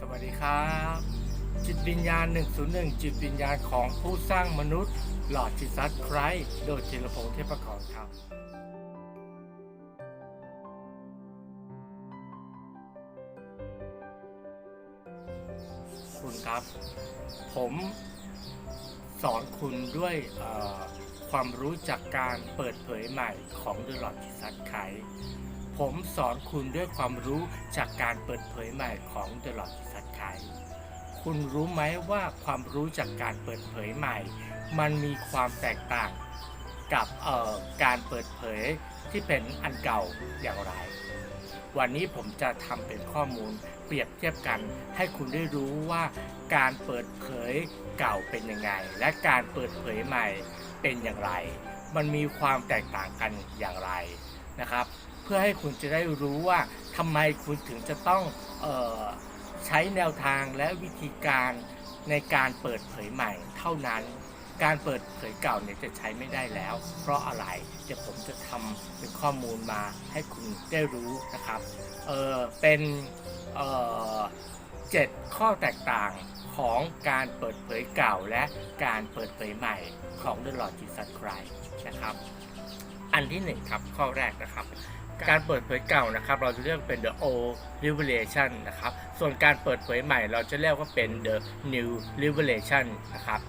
สวัสดีครับ จิตวิญญาณ 101 จิตวิญญาณของผู้สร้างมนุษย์ หลอดจิตซัดไครส์โดยจิรพงษ์เทพกรครับ คุณครับ ผมสอนคุณด้วยความรู้จากการเปิดเผยใหม่ของดลอดจิตซัดไครส์ ผมสอนคุณด้วยความรู้จากการเปิดเผยใหม่ของ The Lord Jesus Christ คุณรู้ไหมว่าความรู้จากการเปิดเผยใหม่ มันมีความแตกต่างกับเอ่อการเปิดเผยที่เป็นอันเก่าอย่างไร วันนี้ผมจะทำเป็นข้อมูลเปรียบเทียบกันให้คุณได้รู้ว่าการเปิดเผยเก่าเป็นยังไง และการเปิดเผยใหม่เป็นอย่างไร มันมีความแตกต่างกันอย่างไรนะครับ เพื่อให้คุณจะได้รู้ว่าทำไมคุณถึงจะต้องออใช้แนวทางและวิธีการในการเปิดเผยใหม่เท่านั้น การเปิดเผยเก่าเนี่ยจะใช้ไม่ได้แล้ว เพราะอะไรเดี๋ยวผมจะทำเป็นข้อมูลมาให้คุณได้รู้นะครับเออเป็นเออเจ็ดข้อแตกต่างของการเปิดเผยเก่าและการเปิดเผยใหม่ของ The Lord Jesus Christ นะครับ อันที่หนึ่งครับข้อแรกนะครับ การเปิดเผยเก่านะครับ เราจะเรียกเป็น the old revelation นะครับ ส่วนการเปิดเผยใหม่เราจะเรียกว่าเป็น the new revelation นะครับ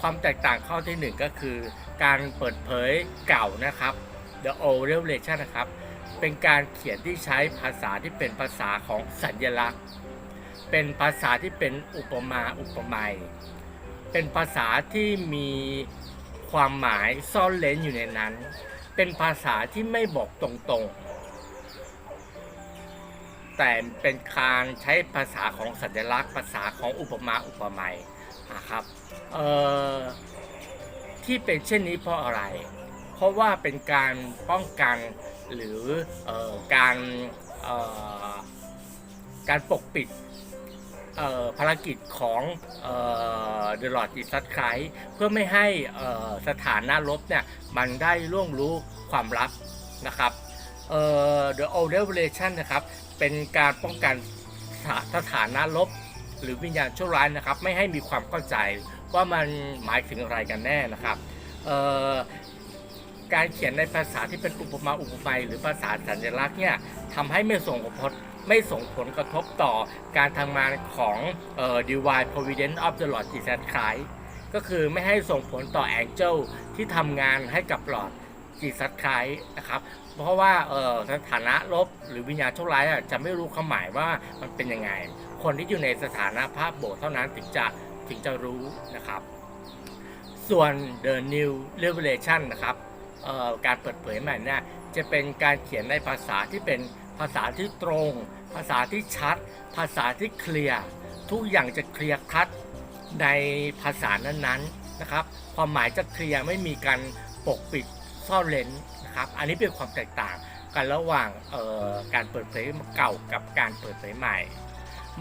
ความแตกต่างข้อที่หนึ่งก็คือ การเปิดเผยเก่านะครับ the old revelation นะครับ เป็นการเขียนที่ใช้ภาษาที่เป็นภาษาของสัญลักษณ์ เป็นภาษาที่เป็นอุปมาอุปไมยเป็นภาษาที่มีความหมายซ่อนเล้นอยู่ในนั้น เป็นภาษาที่ไม่บอกตรงๆ แต่เป็นการใช้ภาษาของสัญลักษณ์ภาษาของอุปมาอุปไมยนะครับเอ่อที่เป็นเช่นนี้เพราะอะไร เพราะว่าเป็นการป้องกันหรือออการการปกปิด ภารกิจของเดลอดจิซัสไครเพื่อไม่ให้สถานะลบเนี่ยมันได้ล่วงรู้ความลับนะครับเอ่อ The Old Revelation นะครับ เป็นการป้องกันสถาสถานะลบ หรือวิญญาณชั่วร้ายนะครับ ไม่ให้มีความเข้าใจว่ามันหมายถึงอะไรกันแน่นะครับ เอ่อ การเขียนในภาษาที่เป็นอุปมาอุปไมยหรือภาษาสัญลักษณ์เนี่ยทำให้ไม่ส่งผลไม่ส่งผลกระทบต่อการทำงานของเอ่อ Divine Providence of the Lord Jesus Christ ก็คือไม่ให้ส่งผลต่อ Angel ที่ทำงานให้กับหลอด Jesus Christ นะครับ เพราะว่าเออสถานะลบหรือวิญญาณชั่วร้ายจะไม่รู้ความหมายว่ามันเป็นยังไง คนที่อยู่ในสถานะภาพโบสถ์เท่านั้นถึงจะถึงจะรู้นะครับ ส่วน The New Revelation นะครับ การเปิดเผยใหม่เนี่ยจะเป็นการเขียนในภาษาที่เป็นภาษาที่ตรง ภาษาที่ชัด ภาษาที่เคลียร์ทุกอย่างจะเคลียร์คัดในภาษานั้นๆนะครับ ความหมายจะเคลียร์ไม่มีการปกปิดซ่อนเร้นนะครับ อันนี้เป็นความแตกต่างกันระหว่างการเปิดเผยเก่ากับการเปิดเผยใหม่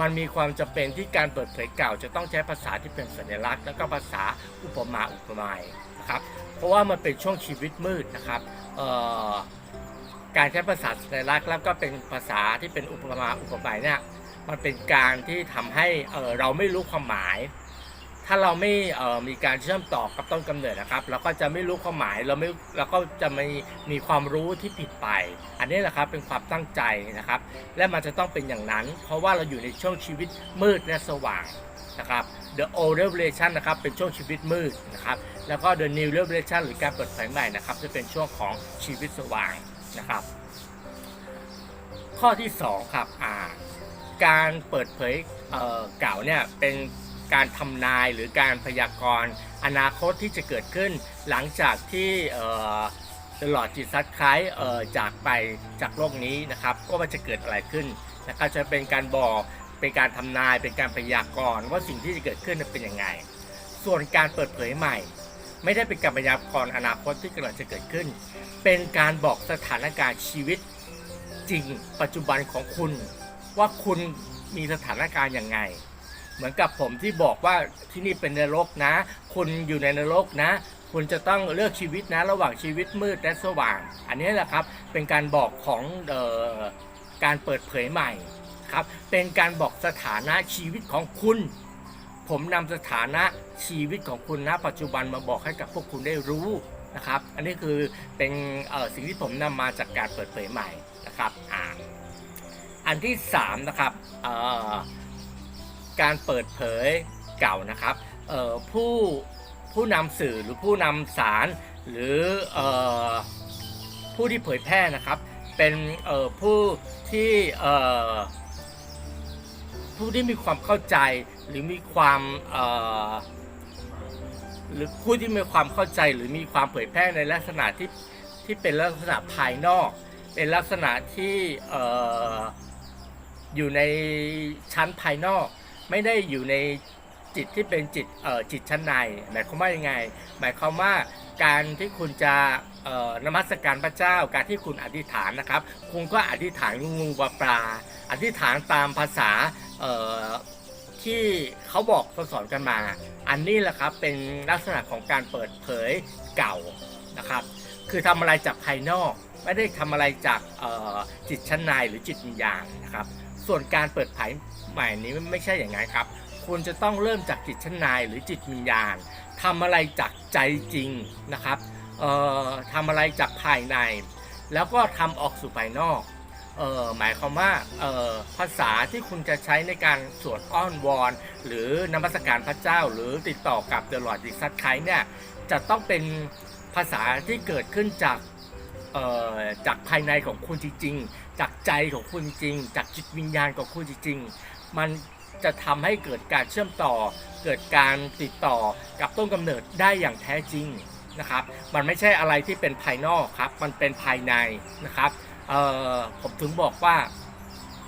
มันมีความจำเป็นที่การเปิดเผยเก่าจะต้องใช้ภาษาที่เป็นสัญลักษณ์ และก็ภาษาอุปมาอุปไมยนะครับเพราะว่ามันเป็นช่วงชีวิตมืดนะครับการใช้ภาษาสัญลักษณ์แล้วก็เป็นภาษาที่เป็นอุปมาอุปไมยเนี่ยมันเป็นการที่ทำให้เราไม่รู้ความหมาย ถ้าเราไม่เอ่อมีการเชื่อมต่อกับต้นกำเนิดนะครับ เราก็จะไม่รู้ความหมายเราไม่เราก็จะไม่มีความรู้ที่ผิดไป อันนี้แหละครับเป็นความตั้งใจนะครับ และมันจะต้องเป็นอย่างนั้น เพราะว่าเราอยู่ในช่วงชีวิตมืดและสว่างนะครับ The Old Revelation นะครับเป็นช่วงชีวิตมืดนะครับ แล้วก็ The New Revelation หรือการเปิดเผยใหม่นะครับ จะเป็นช่วงของชีวิตสว่างนะครับ ข้อที่ 2 ครับอ่าการเปิดเผยเอ่อเก่าเนี่ยเป็น การทำนายหรือการพยากรณ์อนาคตที่จะเกิดขึ้น หลังจากที่ตลอดจิตซัดคล้ายจากไปจากโลกนี้นะครับ ก็ว่าจะเกิดอะไรขึ้นนะครับจะเป็นการบอกเป็นการทำนายเป็นการพยากรณ์ว่าสิ่งที่จะเกิดขึ้นเป็นยังไง ส่วนการเปิดเผยใหม่ ไม่ได้เป็นการพยากรณ์อนาคตที่กำลังจะเกิดขึ้น เป็นการบอกสถานการณ์ชีวิตจริงปัจจุบันของคุณ ว่าคุณมีสถานการณ์อยังไง เหมือนกับผมที่บอกว่าที่นี่เป็นนรกนะ คุณอยู่ในนรกนะ คุณจะต้องเลือกชีวิตนะ ระหว่างชีวิตมืดและสว่าง อันนี้แหละครับเป็นการบอกของออการเปิดเผยใหม่ครับ เป็นการบอกสถานะชีวิตของคุณ ผมนำสถานะชีวิตของคุณณปัจจุบันมาบอกให้กับพวกคุณได้รู้นะครับ อันนี้คือเป็นสิ่งที่ผมนำมาจากการเปิดเผยใหม่นะครับอ่าอันที่สามนะครับเอ่อ การเปิดเผยเก่านะครับผู้ผู้นำสื่อหรือผู้นำสารหรืออผู้ที่เผยแพร่นะครับ เป็นผู้ที่ผู้ที่มีความเข้าใจหรือมีความหรือผู้ที่มีความเข้าใจหรือมีความเผยแพร่ในลักษณะที่ที่เป็นลักษณะภายนอก เป็นลักษณะที่อยู่ในชั้นภายนอก ไม่ได้อยู่ในจิตที่เป็นจิตเอ่อจิตชั้นในหมายความว่ายังไง หมายความว่าการที่คุณจะเอ่อนมัสการพระเจ้าการที่คุณอธิษฐานนะครับ คุณก็อธิษฐานงูปลาปลา อธิษฐานตามภาษาเอ่อที่เขาบอกสอนกันมา อันนี้แหละครับเป็นลักษณะของการเปิดเผยเก่านะครับ คือทำอะไรจากภายนอก ไม่ได้ทำอะไรจากจิตชั้นในหรือจิตวิญญาณนะครับ ส่วนการเปิดเผยใหม่นี้ไม่ใช่อย่างนั้นครับ คุณจะต้องเริ่มจากจิตชั้นในหรือจิตวิญญาณทำอะไรจากใจจริงนะครับเอ่อทำอะไรจากภายใน แล้วก็ทำออกสู่ภายนอกออหมายความว่าภาษาที่คุณจะใช้ในการสวดอ้อนวอน หรือนมัสการพระเจ้า หรือติดต่อกับเดลอดดิซัตไคเนี่ยจะต้องเป็นภาษาที่เกิดขึ้นจากจากภายในของคุณจริง จากใจของคุณจริง จากจิตวิญญาณของคุณจริง มันจะทำให้เกิดการเชื่อมต่อ เกิดการติดต่อกับต้นกำเนิดได้อย่างแท้จริงนะครับ มันไม่ใช่อะไรที่เป็นภายนอกครับ มันเป็นภายในนะครับเอ่อผมถึงบอกว่า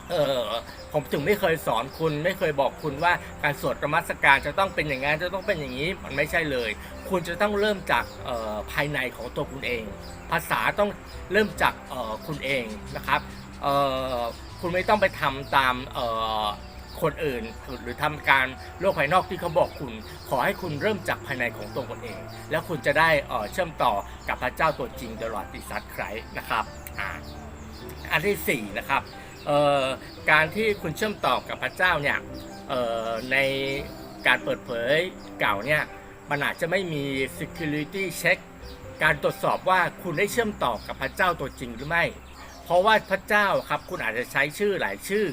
เออผมถึงไม่เคยสอนคุณไม่เคยบอกคุณว่าการสวดนมัสการจะต้องเป็นอย่างนั้นจะต้องเป็นอย่างนี้มันไม่ใช่เลย คุณจะต้องเริ่มจากภายในของตัวคุณเอง ภาษาต้องเริ่มจากคุณเองนะครับ เออคุณไม่ต้องไปทำตามเออคนอื่นหรือทำการโลกภายนอกที่เขาบอกคุณ ขอให้คุณเริ่มจากภายในของตัวคุณเอง แล้วคุณจะได้เชื่อมต่อกับพระเจ้าตัวจริงตลอดติสัตไครนะครับอ่าอันที่สี่นะครับการที่คุณเชื่อมต่อกับพระเจ้าเนี่ยในการเปิดเผยเก่าเนี่ยมันอาจจะไม่มี security check การตรวจสอบว่าคุณได้เชื่อมต่อกับพระเจ้าตัวจริงหรือไม่ เพราะว่าพระเจ้าครับคุณอาจจะใช้ชื่อหลายชื่อ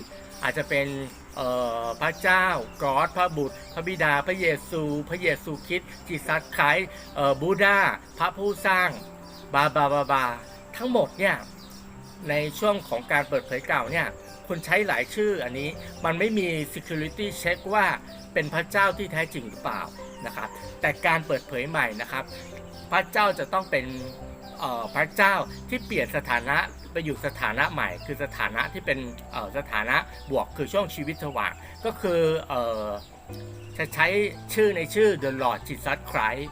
อาจจะเป็นพระเจ้ากอดพระบุตร พระบิดาพระเยซู พระเยซูคริสต์จิซัสไคร่บูดาพระผู้สร้างบาบาบาบาทั้งหมดเนี่ยในช่วงของการเปิดเผยเก่าเนี่ยคุณใช้หลายชื่ออันนี้มันไม่มี security check ว่าเป็นพระเจ้าที่แท้จริงหรือเปล่านะครับแต่การเปิดเผยใหม่นะครับ พระเจ้าจะต้องเป็นพระเจ้าที่เปลี่ยนสถานะ ไปอยู่สถานะใหม่ คือสถานะที่เป็นสถานะบวกคือช่วงชีวิตสว่างก็คืออจะใช้ชื่อในชื่อ The Lord Jesus Christ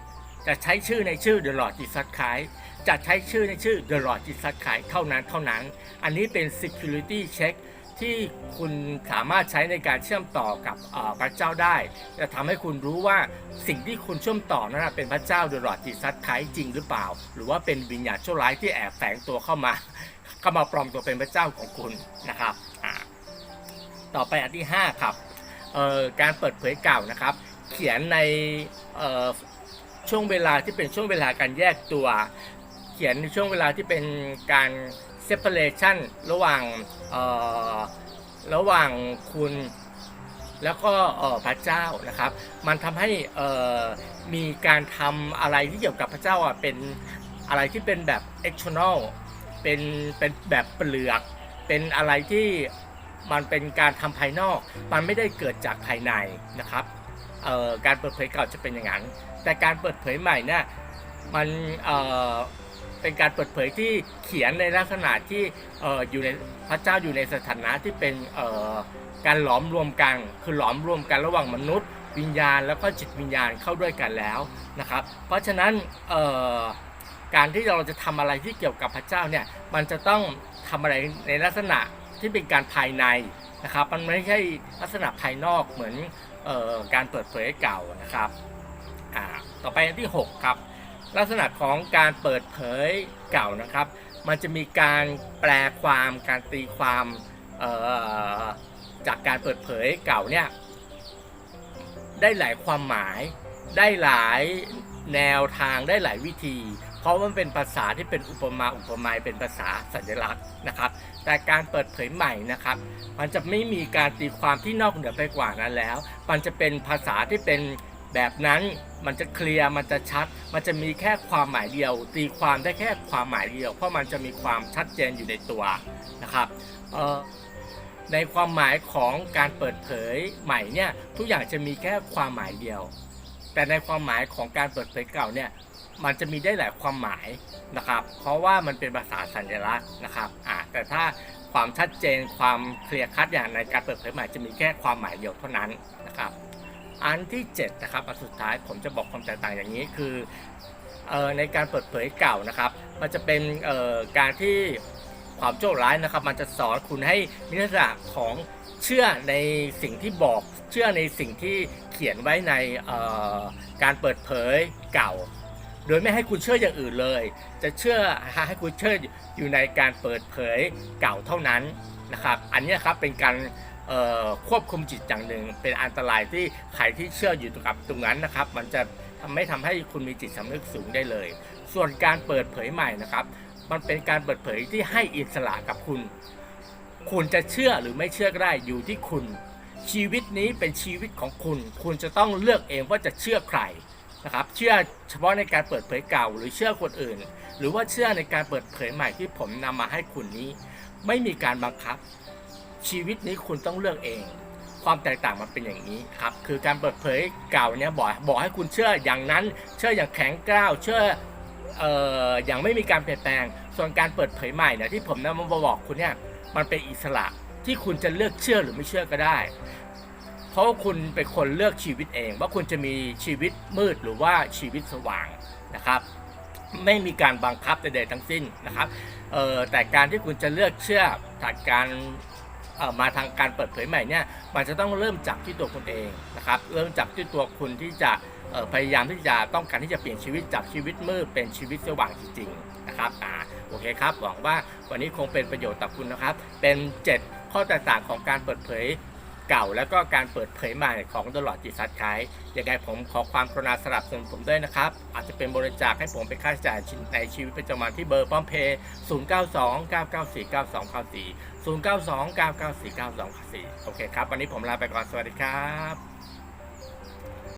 จะใช้ชื่อในชื่อ The Lord Jesus Christ จะใช้ชื่อในชื่อ The Lord Jesus Christ เท่านั้นเท่านั้น อันนี้เป็น security check ที่คุณสามารถใช้ในการเชื่อมต่อกับพระเจ้าได้ จะทำให้คุณรู้ว่าสิ่งที่คุณเชื่อมต่อนั้นเป็นพระเจ้าโดยหลอดจิตซัดไคจริงหรือเปล่า หรือว่าเป็นวิญญาณชั่วร้ายที่แอบแฝงตัวเข้ามา เข้ามาปลอมตัวเป็นพระเจ้าของคุณนะครับต่อไปอันที่ 5 ครับการเปิดเผยเก่านะครับ เขียนในช่วงเวลาที่เป็นช่วงเวลาการแยกตัว เขียนในช่วงเวลาที่เป็นการ separation ระหว่างระหว่างคุณแล้วก็พระเจ้านะครับ มันทำให้มีการทำอะไรที่เกี่ยวกับพระเจ้าเป็นอะไรที่เป็นแบบ external เป็นเป็นแบบเปลือก เป็นอะไรที่มันเป็นการทำภายนอก มันไม่ได้เกิดจากภายในนะครับการเปิดเผยเก่าจะเป็นอย่างนั้น แต่การเปิดเผยใหม่เนี่ยมันเเป็นการเปิดเผยที่เขียนในลักษณะที่ออยู่ในพระเจ้าอยู่ในสถานะที่เป็นการหลอมรวมกัน คือหลอมรวมกันระหว่างมนุษย์ วิญญาณแล้วก็จิตวิญญาณเข้าด้วยกันแล้วนะครับ เพราะฉะนั้น การที่เราจะทำอะไรที่เกี่ยวกับพระเจ้าเนี่ยมันจะต้องทำอะไรในลักษณะที่เป็นการภายในนะครับ มันไม่ใช่ลักษณะภายนอกเหมือนออการเปิดเผยเก่านะครับต่อไปอันที่ 6 ครับ ลักษณะของการเปิดเผยเก่านะครับ มันจะมีการแปลความการตีความจากการเปิดเผยเก่าเนี่ยได้หลายความหมายได้หลายแนวทางได้หลายวิธี ราะมันเป็นภาษาที่เป็นอุปมาอุปไมยเป็นภาษาสัญลักษณ์นะครับ แต่การเปิดเผยใหม่นะครับ มันจะไม่มีการตีความที่นอกเหนือไปกว่านั้นแล้ว มันจะเป็นภาษาที่เป็นแบบนั้นมันจะเคลียร์มันจะชัด มันจะมีแค่ความหมายเดียว ตีความได้แค่ความหมายเดียว เพราะมันจะมีความชัดเจนอยู่ในตัวนะครับในความหมายของการเปิดเผยใหม่เนี่ยทุกอย่างจะมีแค่ความหมายเดียว แต่ในความหมายของการเปิดเผยเก่าเนี่ย มันจะมีได้หลายความหมายนะครับ เพราะว่ามันเป็นภาษาสัญลักษณ์นะครับอ่าแต่ถ้าความชัดเจนความเคลียร์คัดอย่างในการเปิดเผยหม่จะมีแค่ความหมายเดียวเท่านั้นนะครับ อันที่7นะครับอันสุดท้ายผมจะบอกความแตกต่างอย่างนี้คือในการเปิดเผยเก่านะครับ มันจะเป็นการที่ความโชคร้ายนะครับ มันจะสอนคุณให้มีลักษณะของเชื่อในสิ่งที่บอก เชื่อในสิ่งที่เขียนไว้ในการเปิดเผยเก่า โดยไม่ให้คุณเชื่ออย่างอื่นเลย จะเชื่อให้คุณเชื่ออยู่ในการเปิดเผยเก่าเท่านั้นนะครับอันนี้ครับเป็นการควบคุมจิตอย่างหนึ่ง เป็นอันตรายที่ใครที่เชื่ออยู่กับตรงนั้นนะครับ มันจะทำไม่ทำให้คุณมีจิตสำนึกสูงได้เลย ส่วนการเปิดเผยใหม่นะครับ มันเป็นการเปิดเผยที่ให้อิสระกับคุณ คุณจะเชื่อหรือไม่เชื่อก็ได้อยู่ที่คุณ ชีวิตนี้เป็นชีวิตของคุณ คุณจะต้องเลือกเองว่าจะเชื่อใคร นะครับเชื่อเฉพาะในการเปิดเผยเก่าหรือเชื่อคนอื่น หรือว่าเชื่อในการเปิดเผยใหม่ที่ผมนำมาให้คุณนี้ ไม่มีการบังคับ ชีวิตนี้คุณต้องเลือกเอง ความแตกต่างมันเป็นอย่างนี้ครับคือการเปิดเผยเก่าเนี่ยบอกบอกให้คุณเชื่ออย่างนั้น เชื่ออย่างแข็งกร้าวเชื่อเอ่ออย่างไม่มีการเปลี่ยนแปลง ส่วนการเปิดเผยใหม่เนี่ยที่ผมนำมาบอกคุณเนี่ยมันเป็นอิสระที่คุณจะเลือกเชื่อหรือไม่เชื่อก็ได้ เพราะาคุณเป็นคนเลือกชีวิตเอง ว่าคุณจะมีชีวิตมืดหรือว่าชีวิตสว่างนะครับ ไม่มีการบังคับใดๆทั้งสิ้นนะครับเอ่อแต่การที่คุณจะเลือกเชื่อจากการเอ่อมาทางการเปิดเผยใหม่เนี่ยมันจะต้องเริ่มจากที่ตัวคุณเองนะครับเริ่มจากที่ตัวคุณที่จะพยายามที่จะต้องการที่จะเปลี่ยนชีวิตจากชีวิตมืดเป็นชีวิตสว่างจริงๆนะครับอ่าโอเคครับหวังว่าวันนี้คงเป็นประโยชน์ต่อคุณนะครับ เป็น 7 ข้อแตกต่างของการเปิดเผย เก่าแล้วก็การเปิดเผยใหม่ของตลอดจิตสัตย์ขายยังไงผมขอความกรุณาสลับสนุนผมด้วยนะครับ อาจจะเป็นบริจาคให้ผมเป็นค่าใช้จ่ายในชีวิตประจำวันที่เบอร์ป้อมเพย์092 994 9294 092 994 9294 โอเคครับ วันนี้ผมลาไปก่อน สวัสดีครับ